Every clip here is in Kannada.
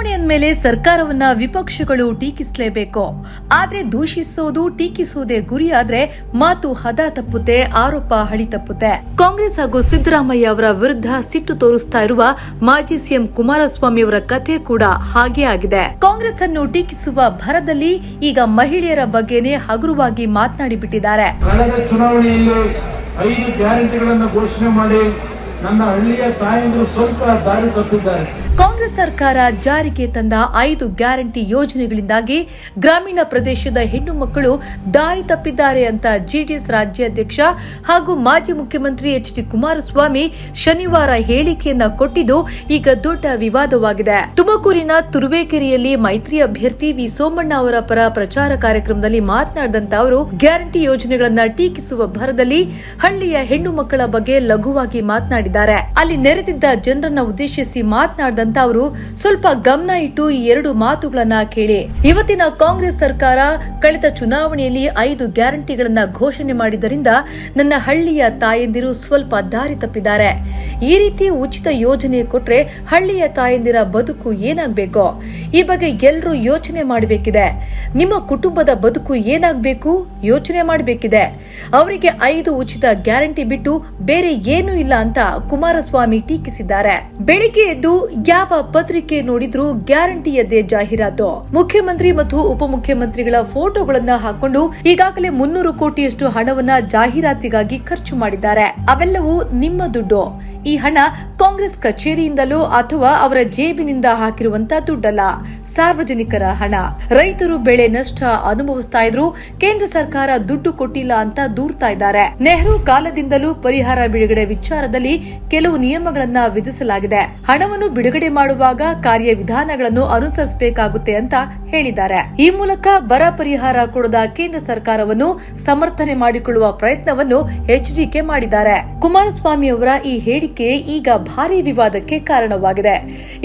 ಚುನಾವಣೆ ಅಂದಮೇಲೆ ಸರ್ಕಾರವನ್ನ ವಿಪಕ್ಷಗಳು ಟೀಕಿಸಲೇಬೇಕು. ಆದ್ರೆ ದೂಷಿಸೋದು, ಟೀಕಿಸೋದೇ ಗುರಿಯಾದ್ರೆ ಮಾತು ಹದ ತಪ್ಪುತ್ತೆ, ಆರೋಪ ಹಳಿ ತಪ್ಪುತ್ತೆ. ಕಾಂಗ್ರೆಸ್ ಹಾಗೂ ಸಿದ್ದರಾಮಯ್ಯ ಅವರ ವಿರುದ್ಧ ಸಿಟ್ಟು ತೋರಿಸ್ತಾ ಇರುವ ಮಾಜಿ ಸಿಎಂ ಕುಮಾರಸ್ವಾಮಿ ಅವರ ಕಥೆ ಕೂಡ ಹಾಗೇ ಆಗಿದೆ. ಕಾಂಗ್ರೆಸ್ ಅನ್ನು ಟೀಕಿಸುವ ಭರದಲ್ಲಿ ಈಗ ಮಹಿಳೆಯರ ಬಗ್ಗೆನೇ ಹಗುರವಾಗಿ ಮಾತನಾಡಿ ಬಿಟ್ಟಿದ್ದಾರೆ ಐದು ಗ್ಯಾರಂಟಿಗಳನ್ನು ಘೋಷಣೆ ಮಾಡಿ ನನ್ನ ಹಳ್ಳಿಯ ತಾಯಂದಿರು ಸ್ವಲ್ಪ ದಾರಿ ತಪ್ಪಿದ್ದಾರೆ. ಕಾಂಗ್ರೆಸ್ ಸರ್ಕಾರ ಜಾರಿಗೆ ತಂದ ಐದು ಗ್ಯಾರಂಟಿ ಯೋಜನೆಗಳಿಂದಾಗಿ ಗ್ರಾಮೀಣ ಪ್ರದೇಶದ ಹೆಣ್ಣು ಮಕ್ಕಳು ದಾರಿ ತಪ್ಪಿದ್ದಾರೆ ಅಂತ ಜೆಡಿಎಸ್ ರಾಜ್ಯಾಧ್ಯಕ್ಷ ಹಾಗೂ ಮಾಜಿ ಮುಖ್ಯಮಂತ್ರಿ ಎಚ್ ಡಿ ಕುಮಾರಸ್ವಾಮಿ ಶನಿವಾರ ಹೇಳಿಕೆಯನ್ನ ಕೊಟ್ಟಿದ್ದು ಈಗ ದೊಡ್ಡ ವಿವಾದವಾಗಿದೆ. ತುಮಕೂರಿನ ತುರುವೇಕೆರೆಯಲ್ಲಿ ಮೈತ್ರಿ ಅಭ್ಯರ್ಥಿ ವಿ ಸೋಮಣ್ಣ ಅವರ ಪರ ಪ್ರಚಾರ ಕಾರ್ಯಕ್ರಮದಲ್ಲಿ ಮಾತನಾಡಿದಂತ ಅವರು, ಗ್ಯಾರಂಟಿ ಯೋಜನೆಗಳನ್ನ ಟೀಕಿಸುವ ಭರದಲ್ಲಿ ಹಳ್ಳಿಯ ಹೆಣ್ಣು ಮಕ್ಕಳ ಬಗ್ಗೆ ಲಘುವಾಗಿ ಮಾತನಾಡಿದ್ದಾರೆ. ಅಲ್ಲಿ ನೆರೆದಿದ್ದ ಜನರನ್ನ ಉದ್ದೇಶಿಸಿ ಮಾತನಾಡಿದಂತ ಅವರು, ಸ್ವಲ್ಪ ಗಮನ ಇಟ್ಟು ಈ ಎರಡು ಮಾತುಗಳನ್ನ ಕೇಳಿ. ಇವತ್ತಿನ ಕಾಂಗ್ರೆಸ್ ಸರ್ಕಾರ ಕಳೆದ ಚುನಾವಣೆಯಲ್ಲಿ ಐದು ಗ್ಯಾರಂಟಿಗಳನ್ನ ಘೋಷಣೆ ಮಾಡಿದ್ದರಿಂದ ನನ್ನ ಹಳ್ಳಿಯ ತಾಯಂದಿರು ಸ್ವಲ್ಪ ದಾರಿ ತಪ್ಪಿದ್ದಾರೆ. ಈ ರೀತಿ ಉಚಿತ ಯೋಜನೆ ಕೊಟ್ರೆ ಹಳ್ಳಿಯ ತಾಯಂದಿರ ಬದುಕು ಏನಾಗಬೇಕು? ಈ ಬಗ್ಗೆ ಎಲ್ಲರೂ ಯೋಚನೆ ಮಾಡಬೇಕಿದೆ. ನಿಮ್ಮ ಕುಟುಂಬದ ಬದುಕು ಏನಾಗಬೇಕು? ಯೋಚನೆ ಮಾಡಬೇಕಿದೆ. ಅವರಿಗೆ ಐದು ಉಚಿತ ಗ್ಯಾರಂಟಿ ಬಿಟ್ಟು ಬೇರೆ ಏನೂ ಇಲ್ಲ ಅಂತ ಕುಮಾರಸ್ವಾಮಿ ಟೀಕಿಸಿದ್ದಾರೆ. ಬೆಳಿಗ್ಗೆ ಎದ್ದು ಯಾವ ಪತ್ರಿಕೆ ನೋಡಿದ್ರೂ ಗ್ಯಾರಂಟಿಯದ್ದೇ ಜಾಹೀರಾತು. ಮುಖ್ಯಮಂತ್ರಿ ಮತ್ತು ಉಪಮುಖ್ಯಮಂತ್ರಿಗಳ ಫೋಟೋಗಳನ್ನ ಹಾಕೊಂಡು ಈಗಾಗಲೇ ಮುನ್ನೂರು ಕೋಟಿಯಷ್ಟು ಹಣವನ್ನ ಜಾಹೀರಾತಿಗಾಗಿ ಖರ್ಚು ಮಾಡಿದ್ದಾರೆ. ಅವೆಲ್ಲವೂ ನಿಮ್ಮ ದುಡ್ಡು. ಈ ಹಣ ಕಾಂಗ್ರೆಸ್ ಕಚೇರಿಯಿಂದಲೋ ಅಥವಾ ಅವರ ಜೇಬಿನಿಂದ ಹಾಕಿರುವಂತ ದುಡ್ಡಲ್ಲ. ಸಾರ್ವಜನಿಕರ ಹಣ. ರೈತರು ಬೆಳೆ ನಷ್ಟ ಅನುಭವಿಸ್ತಾ ಇದ್ರು. ಕೇಂದ್ರ ಸರ್ಕಾರ ದುಡ್ಡು ಕೊಟ್ಟಿಲ್ಲ ಅಂತ ದೂರ್ತಾ ಇದ್ದಾರೆ. ನೆಹರು ಕಾಲದಿಂದಲೂ ಪರಿಹಾರ ಬಿಡುಗಡೆ ವಿಚಾರದಲ್ಲಿ ಕೆಲವು ನಿಯಮಗಳನ್ನ ವಿಧಿಸಲಾಗಿದೆ. ಹಣವನ್ನು ಬಿಡುಗಡೆ ಮಾಡುವಾಗ ಕಾರ್ಯವಿಧಾನಗಳನ್ನು ಅನುಸರಿಸಬೇಕಾಗುತ್ತೆ ಅಂತ ಹೇಳಿದ್ದಾರೆ. ಈ ಮೂಲಕ ಬರ ಪರಿಹಾರ ಕೊಡದ ಕೇಂದ್ರ ಸರ್ಕಾರವನ್ನು ಸಮರ್ಥನೆ ಮಾಡಿಕೊಳ್ಳುವ ಪ್ರಯತ್ನವನ್ನು ಎಚ್ಡಿಕೆ ಮಾಡಿದ್ದಾರೆ. ಕುಮಾರಸ್ವಾಮಿ ಅವರ ಈ ಹೇಳಿಕೆ ಈಗ ಭಾರಿ ವಿವಾದಕ್ಕೆ ಕಾರಣವಾಗಿದೆ.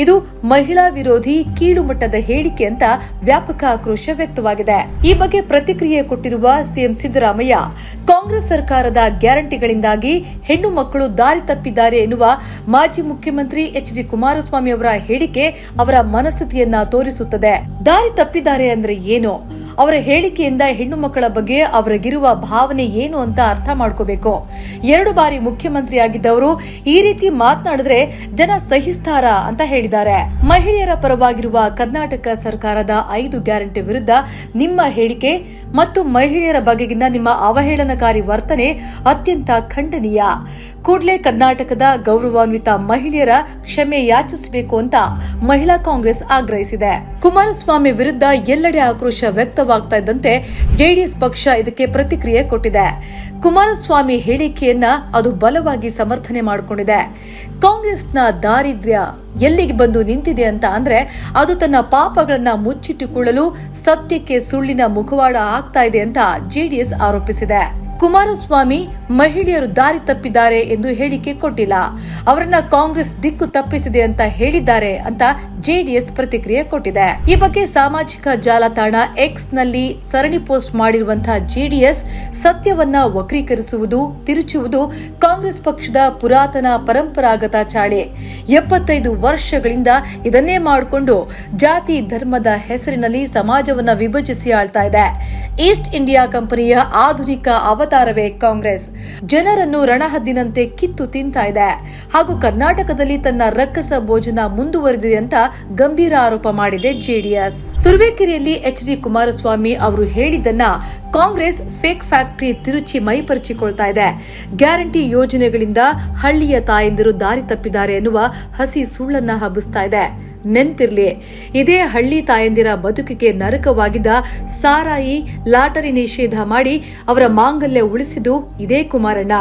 ಇದು ಮಹಿಳಾ ವಿರೋಧಿ ಕೀಳುಮಟ್ಟದ ಹೇಳಿಕೆ ಅಂತ ವ್ಯಾಪಕ ಆಕ್ರೋಶ ವ್ಯಕ್ತವಾಗಿದೆ. ಈ ಬಗ್ಗೆ ಪ್ರತಿಕ್ರಿಯೆ ಕೊಟ್ಟಿರುವ ಸಿಎಂ ಸಿದ್ದರಾಮಯ್ಯ, ಕಾಂಗ್ರೆಸ್ ಸರ್ಕಾರದ ಗ್ಯಾರಂಟಿಗಳಿಂದಾಗಿ ಹೆಣ್ಣು ಮಕ್ಕಳು ದಾರಿ ತಪ್ಪಿದ್ದಾರೆ ಎನ್ನುವ ಮಾಜಿ ಮುಖ್ಯಮಂತ್ರಿ ಎಚ್ ಡಿ ಕುಮಾರಸ್ವಾಮಿ ಅವರ ಹೇಳಿಕೆ ಅವರ ಮನಸ್ಥಿತಿಯನ್ನ ತೋರಿಸುತ್ತದೆ. ದಾರಿ ತಪ್ಪಿದ್ದಾರೆ ಅಂದ್ರೆ ಏನು? ಅವರ ಹೇಳಿಕೆಯಿಂದ ಹೆಣ್ಣು ಮಕ್ಕಳ ಬಗ್ಗೆ ಅವರಿಗಿರುವ ಭಾವನೆ ಏನು ಅಂತ ಅರ್ಥ ಮಾಡ್ಕೋಬೇಕು. ಎರಡು ಬಾರಿ ಮುಖ್ಯಮಂತ್ರಿ ಆಗಿದ್ದವರು ಈ ರೀತಿ ಮಾತನಾಡಿದ್ರೆ ಜನ ಸಹಿಸ್ತಾರ ಅಂತ ಹೇಳಿದ್ದಾರೆ. ಮಹಿಳೆಯರ ಪರವಾಗಿರುವ ಕರ್ನಾಟಕ ಸರ್ಕಾರದ ಐದು ಗ್ಯಾರಂಟಿ ವಿರುದ್ಧ ನಿಮ್ಮ ಹೇಳಿಕೆ ಮತ್ತು ಮಹಿಳೆಯರ ಬಗೆಗಿನ ನಿಮ್ಮ ಅವಹೇಳನಕಾರಿ ವರ್ತನೆ ಅತ್ಯಂತ ಖಂಡನೀಯ. ಕೂಡಲೇ ಕರ್ನಾಟಕದ ಗೌರವಾನ್ವಿತ ಮಹಿಳೆಯರ ಕ್ಷಮೆ ಯಾಚಿಸಬೇಕು ಅಂತ ಮಹಿಳಾ ಕಾಂಗ್ರೆಸ್ ಆಗ್ರಹಿಸಿದೆ. ಕುಮಾರಸ್ವಾಮಿ ವಿರುದ್ಧ ಎಲ್ಲೆಡೆ ಆಕ್ರೋಶ ವ್ಯಕ್ತವಾಗ್ತಾ ಇದ್ದಂತೆ ಜೆಡಿಎಸ್ ಪಕ್ಷ ಇದಕ್ಕೆ ಪ್ರತಿಕ್ರಿಯೆ ಕೊಟ್ಟಿದೆ. ಕುಮಾರಸ್ವಾಮಿ ಹೇಳಿಕೆಯನ್ನ ಅದು ಬಲವಾಗಿ ಸಮರ್ಥನೆ ಮಾಡಿಕೊಂಡಿದೆ. ಕಾಂಗ್ರೆಸ್ನ ದಾರಿದ್ರ್ಯ ಎಲ್ಲಿಗೆ ಬಂದು ನಿಂತಿದೆ ಅಂತ ಅಂದ್ರೆ ಅದು ತನ್ನ ಪಾಪಗಳನ್ನ ಮುಚ್ಚಿಟ್ಟುಕೊಳ್ಳಲು ಸತ್ಯಕ್ಕೆ ಸುಳ್ಳಿನ ಮುಖವಾಡ ಆಗ್ತಾ ಇದೆ ಅಂತ ಜೆಡಿಎಸ್ ಆರೋಪಿಸಿದೆ. ಕುಮಾರಸ್ವಾಮಿ ಮಹಿಳೆಯರು ದಾರಿ ತಪ್ಪಿದ್ದಾರೆ ಎಂದು ಹೇಳಿಕೆ ಕೊಟ್ಟಿಲ್ಲ. ಅವರನ್ನ ಕಾಂಗ್ರೆಸ್ ದಿಕ್ಕು ತಪ್ಪಿಸಿದೆ ಅಂತ ಹೇಳಿದ್ದಾರೆ ಅಂತ ಜೆಡಿಎಸ್ ಪ್ರತಿಕ್ರಿಯೆ ಕೊಟ್ಟಿದೆ. ಈ ಬಗ್ಗೆ ಸಾಮಾಜಿಕ ಜಾಲತಾಣ ಎಕ್ಸ್ನಲ್ಲಿ ಸರಣಿ ಪೋಸ್ಟ್ ಮಾಡಿರುವಂತಹ ಜೆಡಿಎಸ್ ಸತ್ಯವನ್ನ ವಕ್ರೀಕರಿಸುವುದು, ತಿರುಚುವುದು ಕಾಂಗ್ರೆಸ್ ಪಕ್ಷದ ಪುರಾತನ ಪರಂಪರಾಗತ ಚಾಳೆ. ಎಪ್ಪತ್ತೈದು ವರ್ಷಗಳಿಂದ ಇದನ್ನೇ ಮಾಡಿಕೊಂಡು ಜಾತಿ ಧರ್ಮದ ಹೆಸರಿನಲ್ಲಿ ಸಮಾಜವನ್ನ ವಿಭಜಿಸಿ ಆಳ್ತಾ ಇದೆ. ಈಸ್ಟ್ ಇಂಡಿಯಾ ಕಂಪನಿಯ ಆಧುನಿಕ ಅವತಾರವೇ ಕಾಂಗ್ರೆಸ್. ಜನರನ್ನು ರಣಹದ್ದಿನಂತೆ ಕಿತ್ತು ತಿಂತಾ ಇದೆ. ಹಾಗೂ ಕರ್ನಾಟಕದಲ್ಲಿ ತನ್ನ ರಕ್ಕಸ ಭೋಜನ ಮುಂದುವರೆದಿದೆ ಅಂತ ಗಂಭೀರ ಆರೋಪ ಮಾಡಿದೆ ಜೆಡಿಎಸ್. ತುರುವೇಕೆರೆಯಲ್ಲಿ ಎಚ್ ಡಿ ಕುಮಾರಸ್ವಾಮಿ ಅವರು ಹೇಳಿದ್ದನ್ನ ಕಾಂಗ್ರೆಸ್ ಫೇಕ್ ಫ್ಯಾಕ್ಟರಿ ತಿರುಚಿ ಮೈಪರಿಚಿಕೊಳ್ತಾ ಇದೆ. ಗ್ಯಾರಂಟಿ ಯೋಜನೆಗಳಿಂದ ಹಳ್ಳಿಯ ತಾಯಂದಿರು ದಾರಿ ತಪ್ಪಿದ್ದಾರೆ ಎನ್ನುವ ಹಸಿ ಸುಳ್ಳನ್ನ ಹಬ್ಬಿಸ್ತಾ ಇದೆ. ನೆನ್ಪಿರ್ಲಿ. ಇದೇ ಹಳ್ಳಿ ತಾಯಂದಿರ ಬದುಕಿಗೆ ನರಕವಾಗಿದ್ದ ಸಾರಾಯಿ ಲಾಟರಿ ನಿಷೇಧ ಮಾಡಿ ಅವರ ಮಾಂಗಲ್ಯ ಉಳಿಸಿದ್ದು ಇದೇ ಕುಮಾರಣ್ಣ.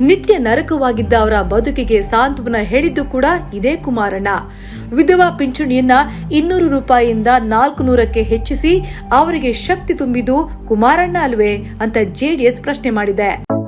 ನಿತ್ಯ ನರಕವಾಗಿದ್ದ ಅವರ ಬದುಕಿಗೆ ಸಾಂತ್ವನ ಹೇಳಿದ್ದು ಕೂಡ ಇದೇ ಕುಮಾರಣ್ಣ. ವಿಧವಾ ಪಿಂಚಣಿಯನ್ನ ಇನ್ನೂರು ರೂಪಾಯಿಯಿಂದ ನಾಲ್ಕು ನೂರಕ್ಕೆ ಹೆಚ್ಚಿಸಿ ಅವರಿಗೆ ಶಕ್ತಿ ತುಂಬಿದ್ದು ಕುಮಾರಣ್ಣ ಅಲ್ವೇ ಅಂತ ಜೆಡಿಎಸ್ ಪ್ರಶ್ನೆ ಮಾಡಿದೆ.